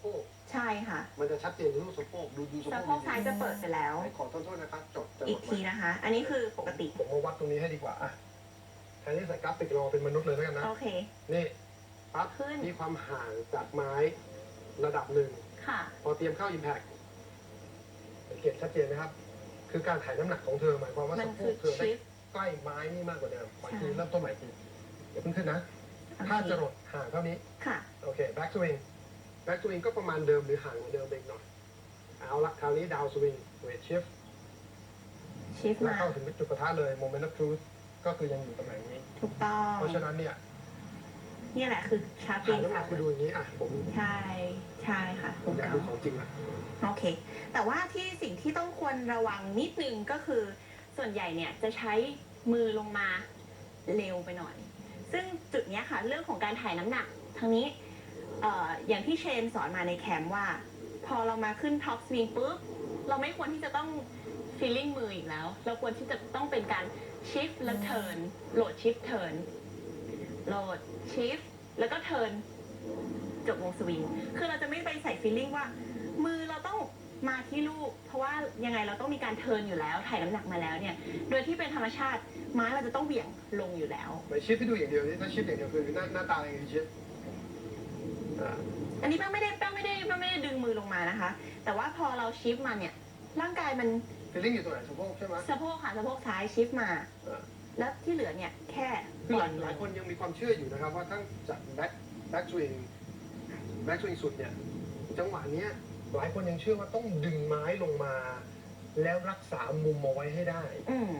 โพกใช่ค่ะ มันจะชัดเจนที่รูปสะโพกดูดูสะสะโพโพกกซ้ายจะเปิดไปแล้วๆขอโทษนะครับจดจะอีกทีนะคะ อันนี้คือปกติ ผมมาวัดตรงนี้ให้ดีกว่าอะแทนที่ใส่กราฟิกรอเป็นมนุษย์เลยแล้วกันนะ โอเค นี่ปั๊บขึ้น มีความห่างจากไม้ระดับหนึ่ง ค่ะ พอเตรียมเข้า Impact สังเกตชัดเจนนะครับ คือการถ่ายน้ำหนักของเธอหมายความว่ามันสะโพคือกเธอได้ชิฟใกล้ไม้นี่มากกว่าเดิมหมายใช่คือเริ่มต้นใหม่คือเดี๋ยวเพิ่งขึ้นนะโอถ้าเคจะรดห่างเท่านี้ ค่ะ โอเค back swing back swing ก็ประมาณเดิมหรือห่างกว่าเดิมเล็กหน่อย เอาละคราวนี้ down swing weight shift ชิฟแล้วมา เข้าถึงจุดประทะเลย moment of truth ก็คือยังอยู่ตำแหน่งนี้ ถูกต้อง เพราะฉะนั้นเนี่ยนี่แหละคือชาร์ถ่าปิยงน้ำหนัค่ะกไปดูอย่างนี้อะผมใช่ใช่ค่ะผถูมกอยากต้ดูองของจริงละโอเค แต่ว่าที่สิ่งที่ต้องควรระวังนิดนึงก็คือ ส่วนใหญ่เนี่ยจะใช้มือลงมาเร็วไปหน่อย ซึ่งจุดเนี้ยค่ะ เรื่องของการถ่ายน้ำหนักทางนี้ เอ่ออย่างที่เชนสอนมาในแคมป์ว่า พอเรามาขึ้นท็อปสวิงปุ๊บ เราไม่ควรที่จะต้องฟีลลิ่งมืออีกแล้ว เราควรที่จะต้องเป็นการชิฟแล้วเทิร์นโหลดชิฟเทิร์นโหลดชิฟแล้วก็เทิร์นจบวงสวิง คือเราจะไม่ไปใส่ฟีลลิ่งว่า มือเราต้องมาที่ลูก เพราะว่ายังไงเราต้องมีการเทิร์นอยู่แล้ว ถ่ายน้ำหนักมาแล้วเนี่ย โดยที่เป็นธรรมชาติไม้เราจะต้องเบี่ยงลงอยู่แล้วไปชิปให้ดูอย่างเดียวนี่ถ้าชิปอย่างเดียวคือหน้าหน้าตาอย่างนี้ชิป อ่าอันนี้แป้งไม่ได้แป้งไม่ได้แป้งไม่ได้ดึงมือลงมานะคะ แต่ว่าพอเราชิฟมาเนี่ย ร่างกายมัน feeling อยู่ตรงไหนสะโพกใช่ไหมสะโพกค่ะสะโพกซ้ายชิฟมา อ่าแล้วที่เหลือเนี่ยแค่คือหลายหลายคนยังมีความเชื่ออยู่นะครับ ว่าทั้งจาก back back swing back swing สุดเนี่ยจังหวะเนี้ยหลายคนยังเชื่อว่าต้องดึงไม้ลงมา แล้วรักษามุมเอาไว้ให้ได้ อืม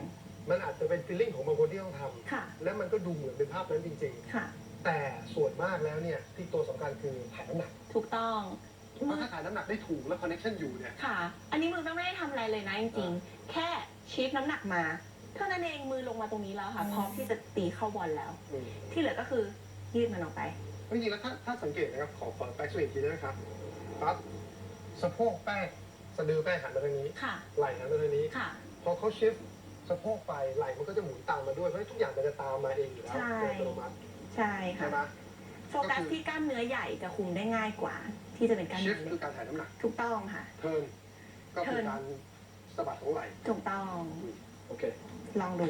มันอาจจะเป็น feeling ของบางคนที่ต้องทค่ะำและมันก็ดูเหมือนเป็นภาพนั้นจริง ค่ะ ๆ แต่ส่วนมากแล้วเนี่ยที่ตัวสำคัญคือถ่ายน้ำหนักถูกต้องเพมืราะอถ้าถ่ายน้ำหนักได้ถูกและ connection อยู่เนี่ยค่ะ อันนี้มือแป้งไม่ได้ทำอะไรเลยนะจริงๆ แค่ชิฟน้ำหนักมา เท่านั้นเองมือลงมาตรงนี้แล้วค่ะ พร้อมที่จะตีเข้าบอลแล้ว อืมที่เหลือก็คือยืดมันออกไป จริงๆแล้วถ้าถ้าสังเกตนะครับ ขอขอ back swing อีกทีนะครับปั๊บสะโพกแป้งสะดือแป้งหันมาทางนี้ ค่ะ ไหล่หันมาทางนี้ ค่ะ พอเขาชิฟสะโพกไปไหล่มันก็จะหมุนตามมาด้วยเพราะฉะนั้นทุกอย่างมันจะตามมาเองอยู่แล้วใช่ โดยอัตโนมัติ ใช่ใช่ค่ะไหมโฟกัสที่กล้ามเนื้อใหญ่จะคุมได้ง่ายกว่า ที่จะเป็นกล้ามชิเนื้ฟอคืเล็อกการถ่ายน้ำหนักถูกต้องค่ะ เทิร์นก็คือ Turn การสะบัดของไหล่ถูกต้องโอเค ลองดู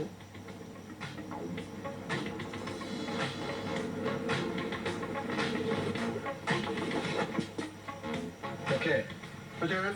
โอเค เพราะฉะนั้น